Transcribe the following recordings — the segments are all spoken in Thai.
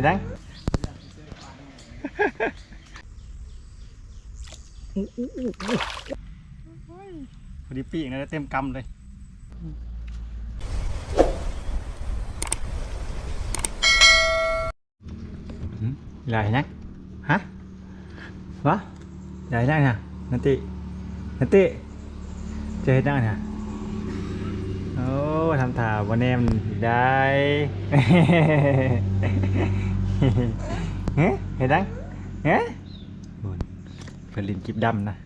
ห็นยังพอดีปีกนะเต็มกำเลยหืมใหญ่นักฮะวะใหญ่ได้นะนันตินันติ เจอเห็นได้นะโอ้ทำถ่าวันแนมได้เฮ้เห็นดังเฮ้บุญเพื่อนลินกิบดำนะ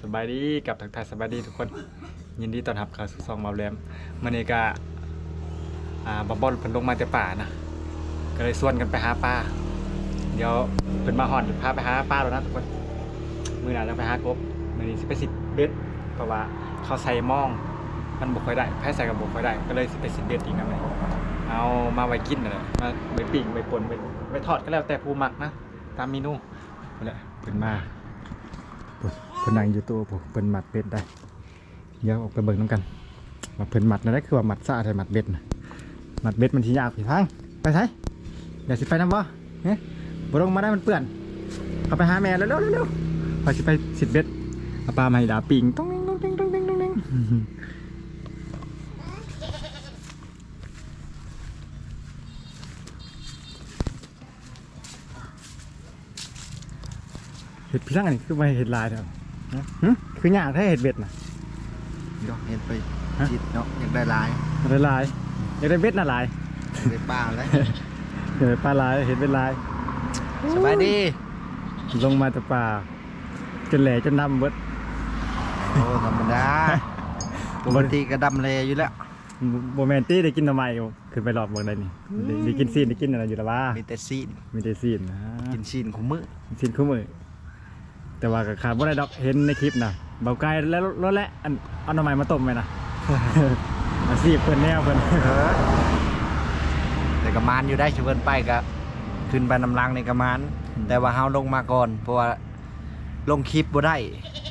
สบายดีกับทักทายสบายดีทุกคน ยินดีต้อนรับเข้าสู่ซองมาแรมมันนี้ก็อ่าบอบบอลเพิ่นลงมาจากป่านะก็เลยส่วนกันไปหาปลาเดี๋ยวเพิ่นมาหอนพาไปหาปลาแล้วนะทุกคนมือหนาจะไปหากบมือนี้สิไปสิเบ็ดเพราะว่าเขาใส่มอง มันบุกค่อยได้แพ้ใส่กับบุกค่อยได้ ก็เลยสิไปสิเบ็ดอีกนะมัน เอามาไว้กินนะมาไว้ปิ้งไว้ป่นไว้ไว้ทอดก็แล้วแต่ผู้มักนะ ตามเมนูนั่นแหละเพิ่นมาเพิ่นนั่งอยู่ตัวผมเพิ่นหมัดเป็ดได้เดี๋ยวออกไปเบิ่งน้ำกันว่าเพิ่นหมัดนะได้คือว่าหมัดซาใช่หมัดเบ็ดนะหมัดเบ็ดมันทียากพี่พังไปใช่เดี๋ยวสิไปน้ำบ่เฮ้ยบลงมาได้มันเปื้อนเอาไปหาแม่แล้วเร็วเร็วๆพอสิไปสิเบ็ดเอาปลามาให้ดาปิงต้องเด้งต้องเด้งต้องเด้งต้องเด้ง ห็ดพี่ช่างอันนี้คือไปเห็ดลายเถอะฮะหึคือยากถ้าเห็ดเบ็ดนะเดี๋ยวเห็นไปฮะจิตเนาะอยากได้ลายอยากได้ลายอยากได้เบ็ดน่ะลายอยากได้ป้าแล้วเห็ดปลาลายเห็ดเป็นลายสบายดี ลงมาจากป่าจนแหล่จนดำเบิดโอ้ธรรมดาปกติก็ดำเลยอยู่แล้วโมเมนตี้ได้กินทำไมอยู่ขึ้นไปหลอกเมืองได้นี่ได้ได้กินซีนได้กินอะไรอยู่แล้วว่ามีแต่ซีนมีแต่ซีนนะกินซีนของมือซีนคู่มือ แต่ว่าก็ขาดว่าได้ดอกเห็นในคลิปนะเบาไกลแล้วแล้วแหละอันเอาหน่อไม้มาต้มไหมนะ อาชีพเพิ่นแนวเพิ่นเออแต่ก็มานอยู่ได้ชเวินไปก็ขึ้นไปนำลังในกระมาน แต่ว่าเฮาลงมาก่อน เพราะว่าลงคลิปบ่ได้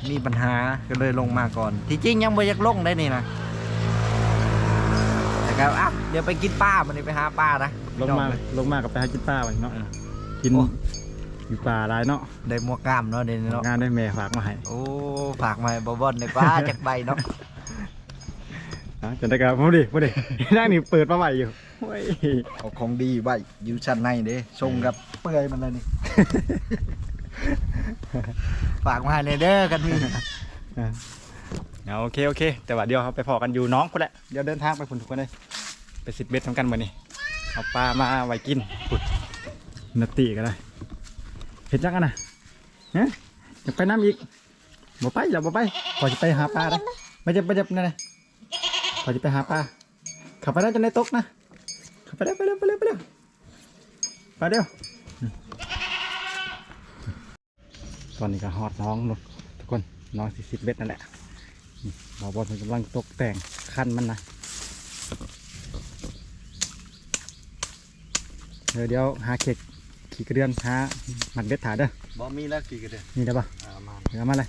มีปัญหาก็เลยลงมาก่อน ที่จริงยังบ่อยากลงได้นี่นะแต่ก็อะเดี๋ยวไปกินป้ามันนี่ไปหาป้านะลงมาลงมากับไปหากินปลาไปเนาะเออกินโอ้อยู่ป่าหลายเนาะได้หมวกกล้ามเนาะเดี๋ยวนี้เนาะงานได้แม่ฝากมาให้โอ้ฝากมาให้บอบอนในป้าจากใบเนาะอะจนได้กับพูดดิพูดดินั่งนี่เปิดมาใหม่อยู่โอ้ยเอาของดีใบอยู่ชั้นในเด้ชงกับเปื่อยมันเลยนี่ ฝากมาให้ในเด้อกันมีเอาโอเคโอเค แต่ว่าเดี๋ยวเราไปพอกันอยู่น้องคนแหละเดี๋ยวเดินทางไปพุ่นทุกคนเลยไปสิบเบ็ดทำกันวันนี้เอาปลามาไว้กินปุดนาตีกันเลยเห็นจังกันนะฮะอยากไปน้ำอีกบ่ไปเราบ่ไปพอจะไปหาปลาได้ไม่จะไปจะนั่นเลยพอจะไปหาปลาขับไปได้จนได้ตกนะขับไปเร็วไปเร็วไปเร็วไปเร็วไปเร็วตอนนี้ก็ฮอดน้องนู่นทุกคนน้องสี่สิบเบ็ดนั่นแหละบอบอลมันกำลังตกแต่งคันมันนะเดี๋ยวเดี๋ยวหาเข็ก ขี่กระเดือนหาหมัดเบ็ดถาเด้อบ่มีแล้วกี่กันเด้อนี่ได้ปะอ่ามาเดี๋ยวเอามาเลย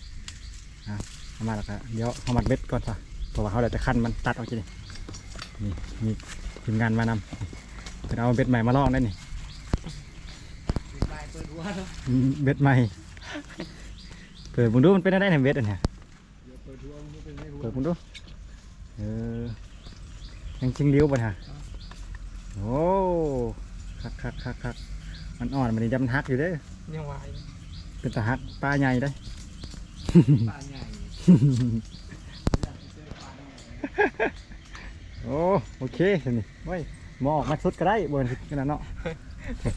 เอาเอามาแล้วก็เดี๋ยวเอาหมัดเบ็ดก่อนป่ะเพราะว่าเขาเดี๋ยวจะคันมันตัดออกจีนี่นี่มีทีมงานมานำเป็นเอาเบ็ดใหม่มาลองได้นี่อืมเบ็ดใหม่เปิดมึงดูมันเป็นอะไรเนี่ยเบ็ดอันเนี้ยเปิดมึงดูเออยังจริงเลี้ยวป่ะฮะโอ้คักคักคักคัก มันอ่อนมันนี่จะมันหักอยู่เด้อยังไหวเป็นตาหักปลาใหญ่ได้อป้าใหญ่โอ้โอเคนี่ไว้ยหมอออกมาสุดก็ได้บนขนาดเนาะ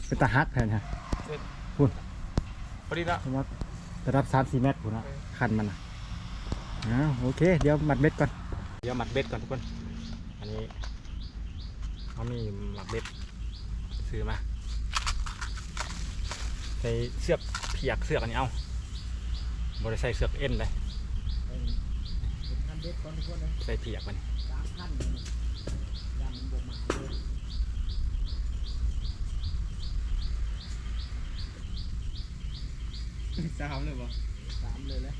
เป็นตาหักแทนฮะพอดีละเพราะว่าระดับสามสี่เมตรผมนะคันมันนะอ้าวโอเค เดี๋ยวมัดเบ็ดก่อนเดี๋ยวมัดเบ็ดก่อนทุกคน อันนี้เขามีหมัดเบ็ดซื้อมา ใส่เสือกเพียกเสือกอันนี้เอาบริใส่เสือกเอ็นเลยใส่เพียกมันสามเลยบ่สามเลยแล้ว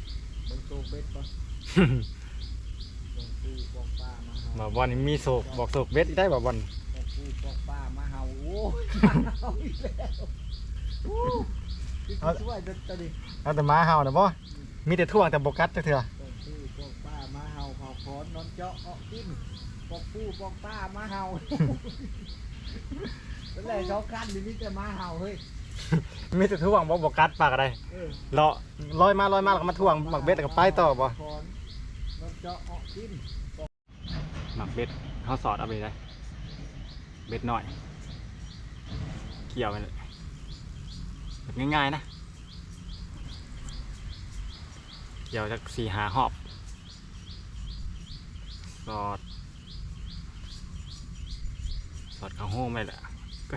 บนโต๊ะเบ็ดบ่บนปูบอกป้ามาบ่บอลนี่มีโศกบอกโศกเบ็ดได้บ่บอลบอกปูปูปอกป้ามาเห่าโอ้ย ช่วยตัวตัวนี้เอาแต่หมาเห่านะบ่มีแต่ท่วงแต่บกัดจักเถื่อปอกปูปอกป้ามาเห่าเผาขอนนอนเจาะเอากินปอกปูปอกป้ามาเห่าเป็นไรเขาคันอยู่นี่แต่มาเห่าเฮ้ยมีแต่ท่วงบ่บกัดปากอะไรเออเลาะลอยมาลอยมาแล้วก็มาท่วงหมักเบ็ดแล้วก็ไปต่อบ่ขอนนอนเจาะเอากินหมักเบ็ดเขาสอดเอาไปเลยเบ็ดหน่อย เกี่ยวไปเลย แบบง่ายๆนะเกี่ยวจากสี่หาหอบสอด สอดข้าห้องไปเลยก็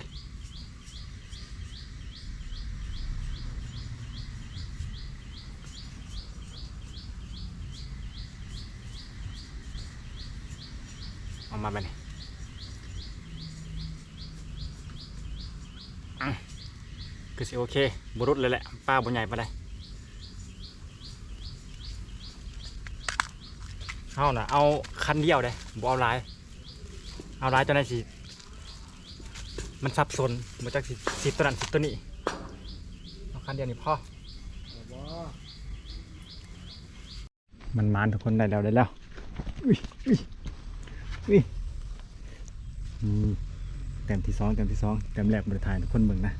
เอามาไปนี่อ่ะก็สิโอเคบุรุษเลยแหละป้าบุญใหญ่ไปเลยเอาน่ะเอาคันเดียวเลยบ่เอาลายเอาลายจนได้สิมันสับสนมาจากสิสิตัวนั้นสิตัวนี้เอาคันเดียวนี่พอเอมันมานทุกคนได้แล้วได้แล้วอุ้ยอุ้ยอุ้ยอืมเต็มที่สองเต็มที่สองเต็มแรกบริถ่ายทุกคนเบิ่งนะ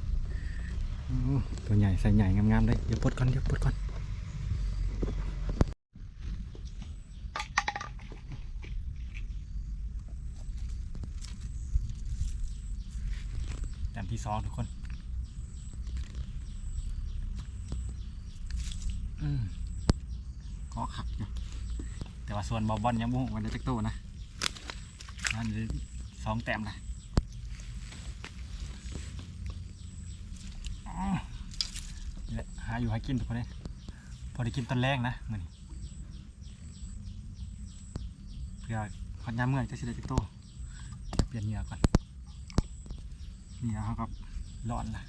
ตัวใหญ่ใส่ใหญ่งามๆเลยเดี๋ยวปลดก่อนเดี๋ยวปลดก่อนเต็มที่สองทุกคนก็ขักอยู่แต่ว่าส่วนบอลบอลยังบุ้งวันเดจักโตนะอันนี้สองแต้มเลยอ๋อ นี่แหละหาอยู่หากินทุกคนเลยพอได้กินตอนแรกนะมือนี้เพื่อขอนยามเมื่อยจะสิได้จักโตจะเปลี่ยนเหงื่อก่อนเหงื่อเขาก็ร้อนละ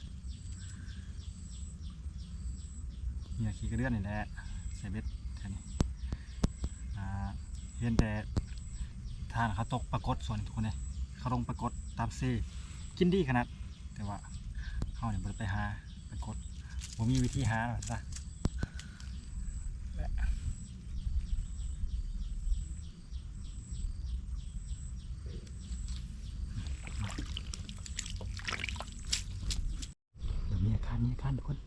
เหงื่อขี้กระเดื่อนนี่แหละใส่เบ็ดแค่นี้เห็นแต่ทานเขาตกปรากฏส่วนทุกคนเลยเขาลงปรากฏตามเซกินดีขนาดแต่ว่า เขาเนี่ยบ่ได้ไปหาปรากฏผมมีวิธีหาหรอกจ้ะและเดี๋ยวมีอาการมีอาการทุกคน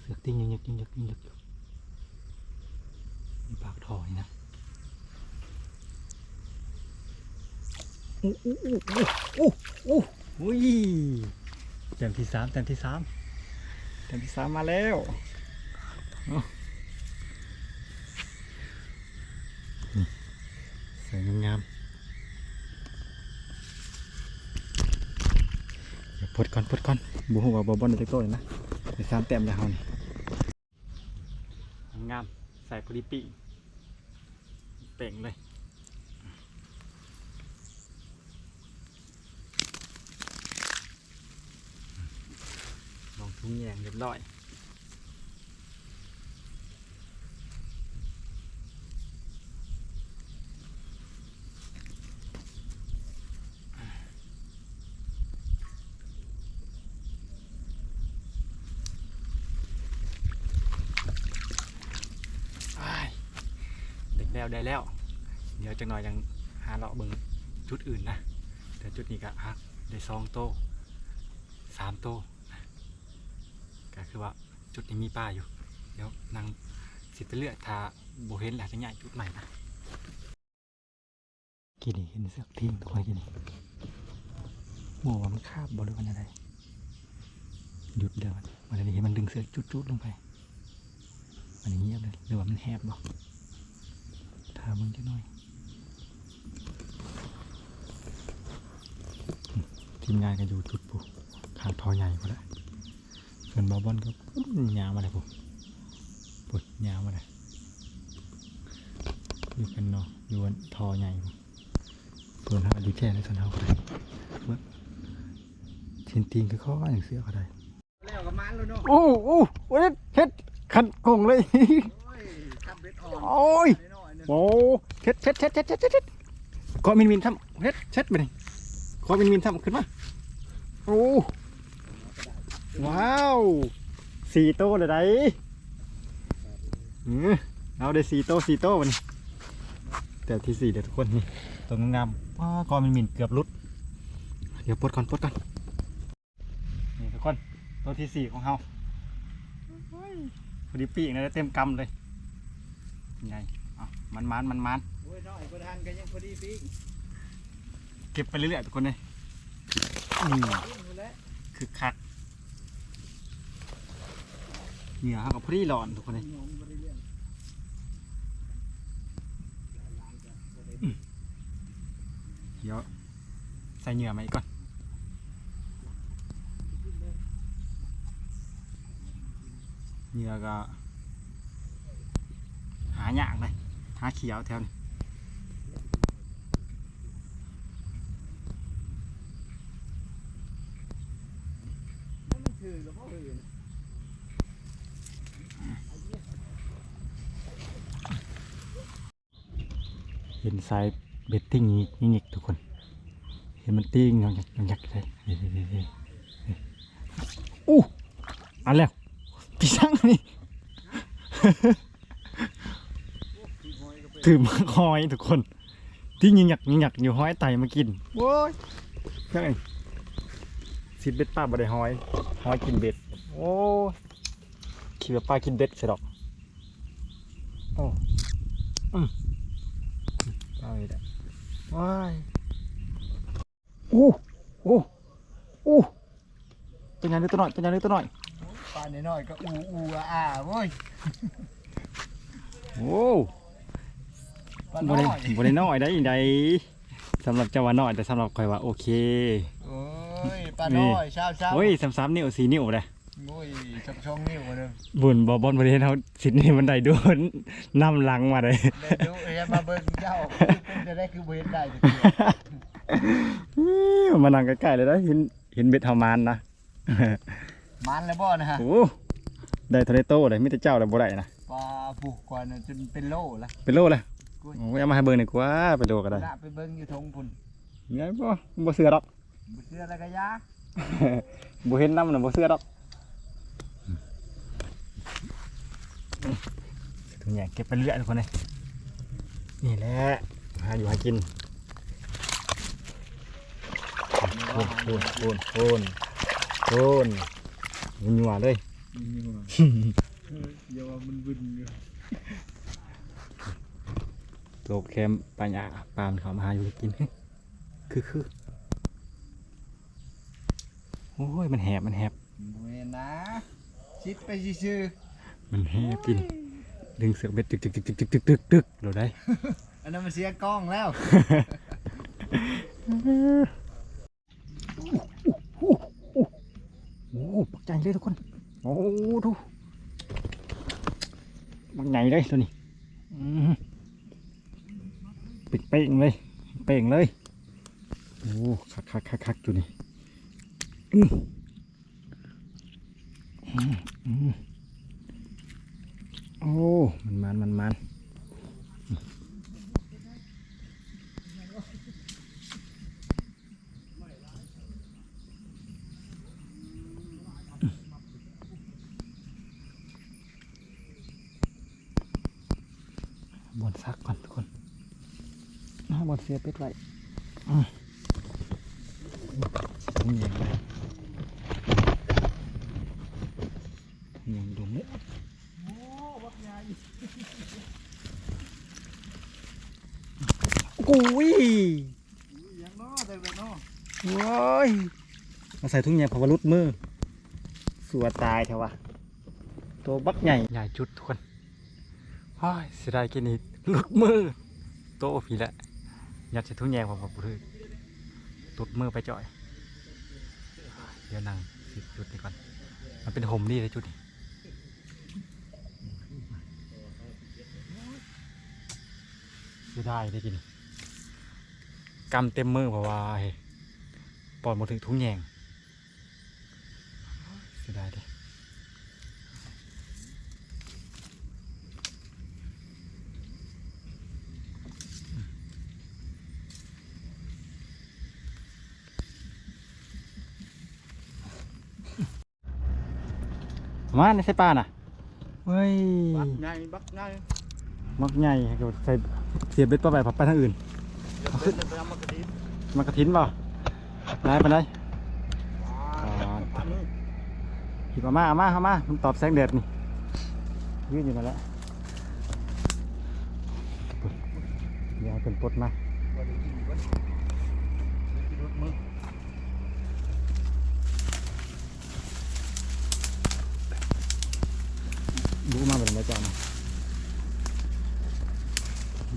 เสือกติงยังยึกยังยึกยังยึกอยู่มีปากถอยนะอู้อู้อู้อู้อู้อู้ย แต้มที่สามแต้มที่สามแต้มที่สามมาแล้วเอานี่สวยงามๆเดี๋ยวพดก่อนพดก่อนบูหัวาบอบอลเด็กโตเลยนะได้สามแต้มแล้วเฮานี่งามๆใส่พอดีปีเป่งเลย ลอง ทุ่งแยงเรียบร้อยอ้ายเด็กแล้วได้แล้ว เดี๋ยวจังหน่อยยังหาเลาะเบิงจุดอื่นนะแต่จุดนี้ก็อะได้สองโตสามโต คือว่าจุดนี้มีป้าอยู่ เดี๋ยวนางสิไปเลือกถ้าโบเห็นแหละจะใหญ่จุดใหม่นะกี่นี่เห็นเสือกทิ้งตัวกี่นี่โอ้ว่ามันคาบบริเวณอะไรหยุดเดี๋ยวมันนี้เห็นมันดึงเสือกจุดๆลงไป มันอย่างเงียบเลยหรือว่ามันแหบบ่ถ้ามึงจะหน่อยทีมงานก็อยู่จุดปุ๊ข้างทอใหญ่ก็แล้ว ส่วนบอลบอลก็ปุ๊บยาวมาเลยปุ๊บปุ๊บยาวมาเลยอยู่กันเนาะอยู่กันทอใหญ่ปุ๊บส่วนเขาก็อยู่แค่ในส่วนเขาก็ได้เบิ่งเชนตีนก็ข้ออย่างเสื้อก็ได้แล้วก็มันแล้วเนาะโอ้โอ้โอ้ยเฮ็ดขันกงเลยโอ้ยทำเบ็ดอ่อนโอ้ยน้อยๆหนึ่งโอ้เฮ็ดเฮ็ดเฮ็ดเฮ็ดเฮ็ดเฮ็ดเฮ็ดก็มินมินทำเฮ็ดเช็ดไปนี่คขอเป็นมินทำขึ้นมาโอ้ ว้าวสี่โต้เลยได้เออเอาได้สี่โต้สี่โต้วันแต่ที่สี่เดี๋ยวทุกคนนี่ตัวงามว้าวกอเป็นมินเกือบลุด เดี๋ยวปลดก่อนปลดก่อนนี่ทุกคนตัวที่สี่ของเฮาพอดีปีกนะเต็มกำเลยไงเอามันมันมันมันโอ้ยน้อยบ่ทันก็ยังพอดีปีกเก็บไปเรื่อยๆทุกคนเลยนี่คือคัก เหนือเขากับพรีหลอนทุกคนเลยเดี๋ยวใส่เหงื่อมาอีกก่อนเหงื่อก็หาหยากเลยหาเขียวแถวนี้ถือแล้วบ่ถือ เห็นสายเบ็ดติ้งนี้ยิงอีกทุกคน เห็นมันติ้งยองยักยองยักเลยอู้อันแล้วพี่ช่างนี่ถือมาคอยทุกคน ที่ยิงหยักยิงหยักอยู่ห้อยไตมากินโว้ยเฮ้ยสิเบ็ดป้าบ่ได้ห้อยห้อยกินเบ็ดโอ้คิดว่าป้ากินเบ็ดใช่ดอกโอ้อืม เอาอีกแล้วว้ายอู้อู้อู้ตัวใหญ่หรือตัวน้อยตัวใหญ่หรือตัวน้อยปลาน้อยๆก็อูอูอาอาเว้ยโอ้ปลาบ่น้ได้อยบ่ได้น้อยได้อีใดสำหรับเจ้าว่าน้อยแต่สำหรับข่อยว่าโอเค โอ้ยปลาน้อยเช้าเช้าโอ้ยสามสามนิ้วสี่นิ้วเลยโอ้ยชงชงนิ้วมาเด้อบุญบอบอลประเทศเขาสินี่มันได้โดนนำหลังมาเลยเดินดูเอ้ยมาเบิ่งเจ้าเป็น จะได้คือบ่เห็นได้จักเทื่อมานั่งใกล้ๆเลยนะเห็นเห็นเบ็ดเฮามานนะมันแล้วบ่นะฮะโอ้ได้ทะเลโต้เลยมิแต่เจ้าเลยบ่ได้นะปลาผูกกว่าน่ะจนเป็นโลละเป็นโลเลยกุ้ยโอ้ยเอามาให้เบิ่งหน่อยกว่าเป็นโลก็ได้ละไปเบิ่งอยู่ทงพุ่นไงบ่บ่เสือดอกบ่เชื่อแล้วก็ยาบ่เห็นน้ำน่ะบ่เสือดอกถุงใหญ่เก็บไปเรื่อยทุกคนเลยนี่แหละาอยู่หากินโอนพูนพูนพูนพูนมันหวเลยอย่าว่ามันบึนโลกแคมปัญญาปามเขามาหาอยู่กิน คือคือโอ้ย มันแหบ มันแหบเวนะชิดไปซื่อมันแหบกิน ดึงเสือเบ็ดตึกตึกตึกตึกตึกตึกตึกเราได้ อันนั้นมันเสียกล้องแล้ว โอ้ปักใจเลยทุกคน โอ้ดูปักใหญ่เลยตัวนี้ปิดเป้งเลย เป้งเลย โอ้คักคักคักคักอยู่นี่อืมอือโอ้ มันมันมันมัน บนซักก่อนทุกคนนะบนเสียเป็ดไว้อืมนี่ยังไงยังดูมุกุยยังเนาะแต่แบบเนาะว้ายมาใส่ถุงยางพาวรุดมือสัวตายเถอะวะตัวบักใหญ่ใหญ่จุดทุกคน ว้ยเสียดายกินนี่หลุดมือ โตผีแหละยัดใส่ถุงยางพาวรุดตุดมือไปจ่อย เดี๋ยวนั่งสิจุดนี้ก่อน มันเป็นห่มดีเลยจุดนี้เสียดายได้กินกำเต็มมือเพราะว่าปอดหมดถึงทุ่งแยงเสียดายเดิ มาในใส่ปลาน่ะเฮ้ยบักใหญ่บักใหญ่มักใหญ่ก็ใส่เสียบเบ็ดปลาไปผับไปทางอื่นเดี๋ยวเป็นไปเอามากระดิ่งมากระถินเปล่าได้ไปได้อันนี้หยิบเอามาเอามาเอามามันตอบแสงแดดนี่ยืนอยู่นั่นแหละเดี๋ยวเอาเป็นปลดมา บ่ได้กินเบิดกินรถมือ ดูมาเป็ นไรจ้านะ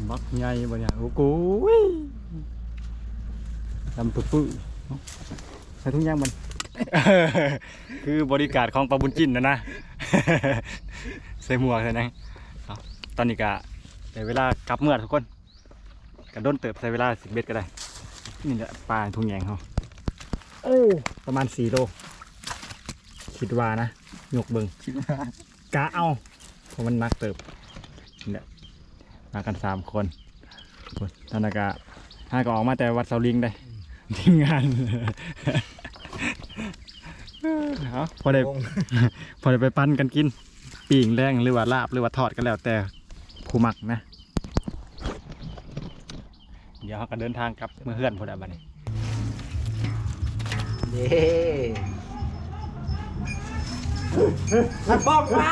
มักใหญ่บ่เนี่ยโอ้โหยทำปุ๊บปุ๊บเอ้าใส่ถุงยางมัน คือบริการของปลาบุญจินนะนะ ใส่หมวกใส่นังเอาตอนนี้กะได้เวลากลับเมื่อทุกคนกระโดนเติบใส่เวลาสิบเบ็ดก็ได้ นี่แหละปลาทุ่งแยงเขาโอ้ประมาณสี่โลคิดว่านะยกเบิงคิดว่ากะเอา เพราะมันนักเติบเนี่แหละมากันสามคนคนธนากาห้าก็ออกมาแต่วัดเสาลิงได้ทีมงานเอาพอได้พอได้ไปปั้นกันกินปีงแรงหรือว่าลาบหรือว่าทอดก็แล้วแต่ผู้มักนะ เดี๋ยวเขาก็เดินทางกลับเมื่อเฮือนพอด้บัดนี้เย้ มันบอกว่า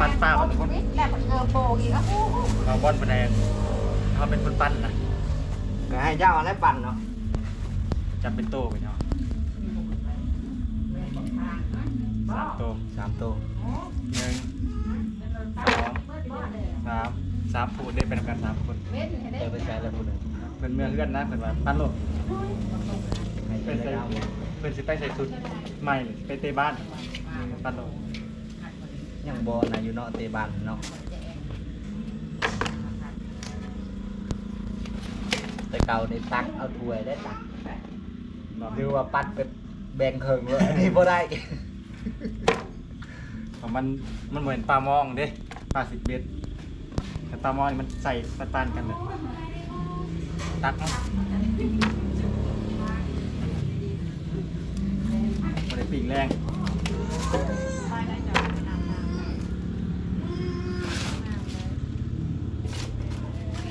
ปั้นป้ามันคนแล้วมันเออโปอีกอะเราบ้อนปนแดงเขาเป็นคนปั้นนะก็ให้เจ้าอะไรปั่นเนาะจับเป็นโต้ไปเนาะสามโต้สามตัวหนึ่งสองสามสามผู้ได้เป็นกันสามคนเว้นให้ได้เดี๋ยวไปใช้แล้วพูดเลย เป็นเมืองเพื่อนนะเป็นว่าปั้นโลกให้เป็นใช้ใส่แล้วเป็นสิไปใส่สุดใหม่ไปเตะบ้านปั้นโลกยังบอนะอยู่เนาะเตะบันเนาะแต่เก่าในตักเอาถ้วยได้ตักหรือว่าปัดไปแบ่งเคิงเลยอันนี้บ่ได้ของมันมันเหมือนปลามองเด้ปลาสิบเบ็ดแต่ปลามองนี่มันใส่ปั้นๆกันเลย ตักเนาะไม่ได้ปิ่งแรง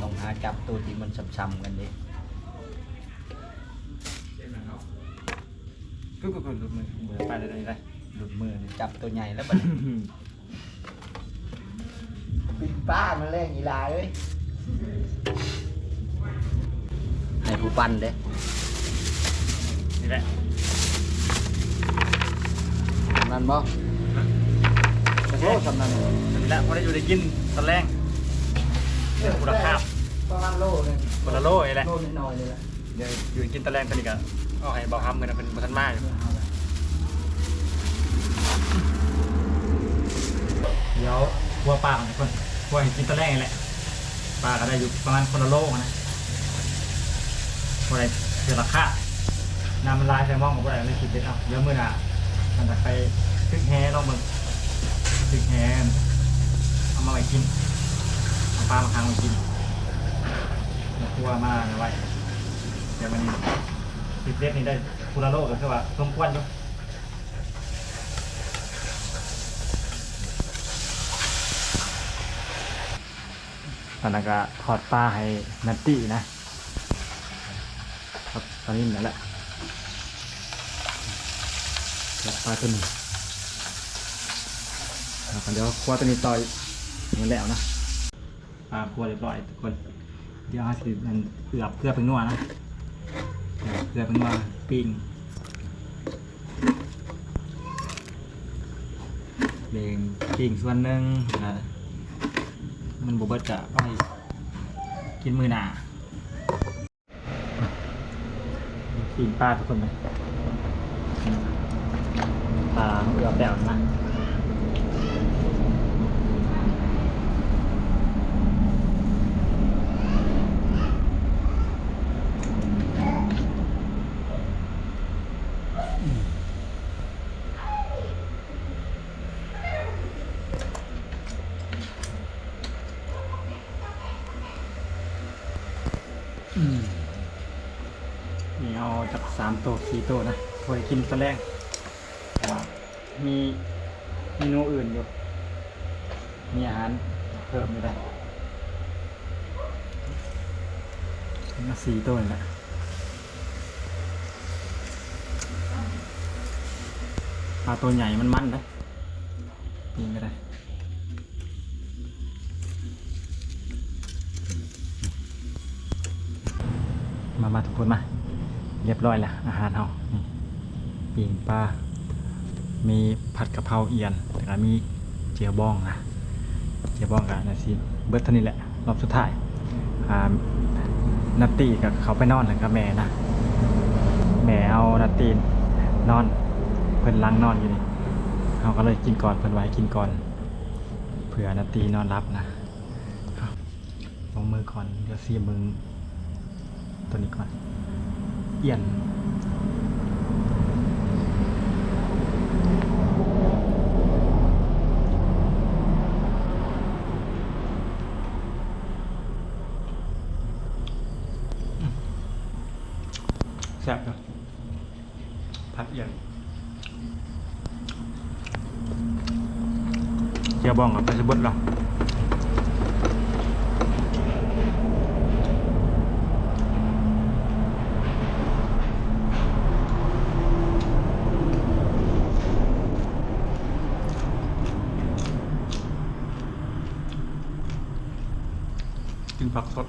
ต้องหาจับตัวที่มันช้ำๆกันดิก็ก็ก็หลุดมือเบื่อไปเลยได้หลุดมือนี่จับตัวใหญ่แล้วบัดนี้ปินป้ามันเล่นอีลาเลย ให้ผู้ปั้นเด้นี่แหละนั่นบ่โอ้สำนันนี่แหละพอได้อยู่ได้กินตอนแรกคุณภาพประมาณโลนึงคนละโลนี่แหละโลนิดหน่อยเลยแหละเดี๋ยวอยู่กินตอนแรกตอนนี้ก็เอาให้เบาห้ำเลยนะเป็นบัทันมากอยู่เดี๋ยววัวปลาของทุกคนวัวให้กินตอนแรกนี่แหละปลาก็ได้อยู่ประมาณคนละโลนะ วัวได้เดือราคาน้ำมันลายใส่หม้องของวัวได้ไม่คิดเด็ดเอาเดี๋ยวมื่อหน่ะมันจะไปตึกแฮลองมึงตึกแฮเอามาไว้กินเอาปลามาค้างไว้กินแล้วครัวมาไว้เดี๋ยวมันสิบเล็ดนี่ได้คูลาโลก็คือว่าสมควรอยู่ตอนนั้นก็ถอดปลาให้นัตตี้นะ ตอนนี้นั่นแหละถอดปลาตัวหนี้แล้วก็เดี๋ยวครัวตัวนี้ต่อยมันแล้วนะปลาครัวเรียบร้อยทุกคน เดี๋ยวห้าสิบนั่นเอือบเพื่อเป็นนัวนะเกลือเป็นว่าปิ้งเลงปิ้งส่วนหนึ่งนะมันบเบิดจะไปกินมือหนา ปิ้งปลาทุกคนเลยปลาเอือบแบบนะนี่ นี้เอาจากสามโต๊ะสี่โต๊ะนะพอกินตอนแรกมีเมนูอื่นอยู่ มีอาหารเพิ่มไม่ได้มาสี่โต๊ะนี่แหละปลาตัวใหญ่มันมันเลยยิงก็ได้มา มาทุกคนมา เรียบร้อยแล้วอาหารเรานี่ปีงปลา มีผัดกะเพราเอียนแล้วก็มีเจียวบ้องนะ เจียวบ้องกับนาซีเบิร์ตเท่านี้แหละ รอบสุดท้ายอานัตตี้กับเขาไปนอนแล้วกับแม่นะ แม่เอานัตตี้นอน เพิ่นล้างนอนอยู่นี่เขาก็เลยกินก่อนเพิ่นไว้กินก่อน เผื่อนัตตี้นอนรับนะลงมือก่อน เดี๋ยวซีมึงตัวนี้ก่อน เอียนแซ่บเนาะผัดเอียนเจียวบองกับไปสะบดเหรอ ผักสด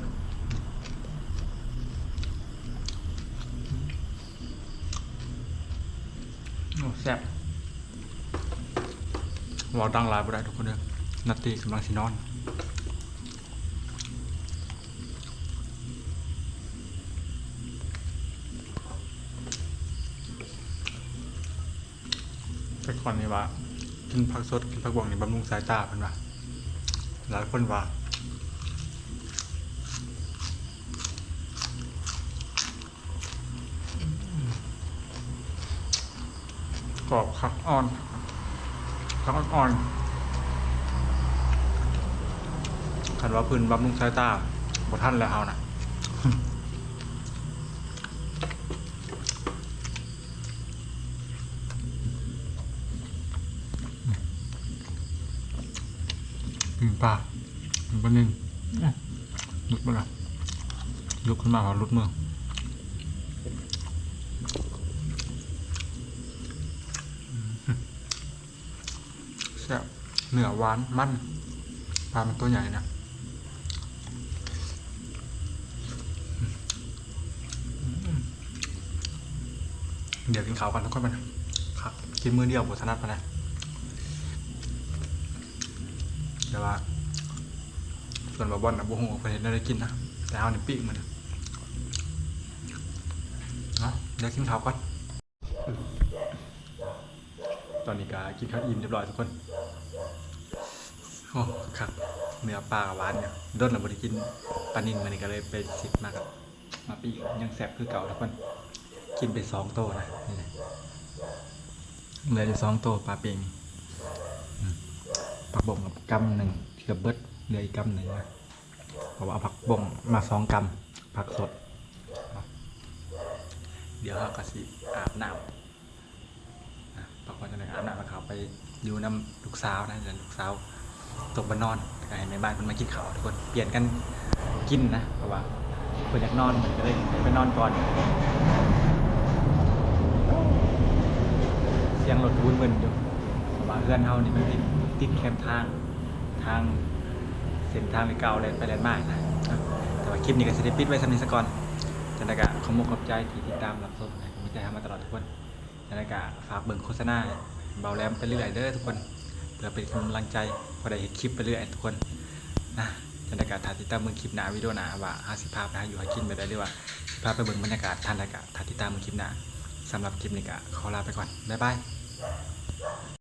โอ้แซ่บวอดังลายบ่ได้ทุกคนเด้อนัตตี้กำลังสินอนแต่ก่อนนี่ว่ากินผักสดกินผักบวงนี่บำรุงสายตาเพิ่นว่าหลายคนว่า ก รอบคักอ่อนคักอ่อนคันว่าพื้นบำรุงสายตาบ่ท่านแล้วเอานะอืมป่ามันก็นิ่งหลุดมาละลุกขึ้นมาเอาหลุดมือ แซ่บ เนื้อหวานมันปลามันตัวใหญ่นะเดี๋ยวกินข้าวกันทุกคนมันครับกินมือเดียวบทถนัดมานะแต่ว่า ส่วนบาบอนนะบุ้งเพื่อนได้กินนะแต่เอาในปีกมันนะเนาะเดี๋ยวกินข้าวก่อนตอนนี้ก็กินข้าวอิ่มเรียบร้อยทุกคน โอ้ครับเนื้อปลากับหวานเนี่ยด้นเราบริกินปลานิ่งมันนี่ก็เลยไปสิบมากับมาปีกยังแซ่บคือเก่าทุกคนกินไปสองโตนะนี่เลยเหลืออยู่สองโตปลาเปียงผักบ่งกับกำหนึ่งเกือบเบิดเหลืออีกกำหนึ่งนะเพราะว่าเอาผักบ่งมาสองกำผักสด เดี๋ยวเราก็สิอาบน้ำปรากฏจะในอาบน้ำมาเขาไปอยู่น้ำลูกสาวนะเดี๋ยวลูกสาว ตกบานนอนให้แม่บ้านมันมากินข้าวทุกคนเปลี่ยนกันกินนะเพราะว่าเพื่อนอยากนอนก็เลยไปนอนก่อนเสียงรถวุ่นๆอยู่เพราะว่าเพื่อนเฮานี่มันติดติดแคมทางทางเส้นทางไปเก่าเลยไปแลนด์มากนะแต่ว่าคลิปนี้ก็จะได้ปิดไว้สำนี้ซะก่อนจันทกะขอมุกขอบใจที่ติดตามรับชมมีใจทำมาตลอดทุกคนแล้วก็ฝากเบิ่งโฆษณาเบาแรมไปเรื่อยเด้อทุกคน เพื่อเป็นกำลังใจพอได้เห็นคลิปไปเรื่อยทุกคนนะบรรยากาศทาติตามเมืองคลิปหน้าวิดีโอหน้าว่าห้าสิภาพนะอยู่ห้กินไปได้หรือว่าภาพไปเบิ่งบรรยากาศทันอากาศทาติตามเมืองคลิปหน้าสำหรับคลิปนี้ก็ขอลาไปก่อนบ๊ายบาย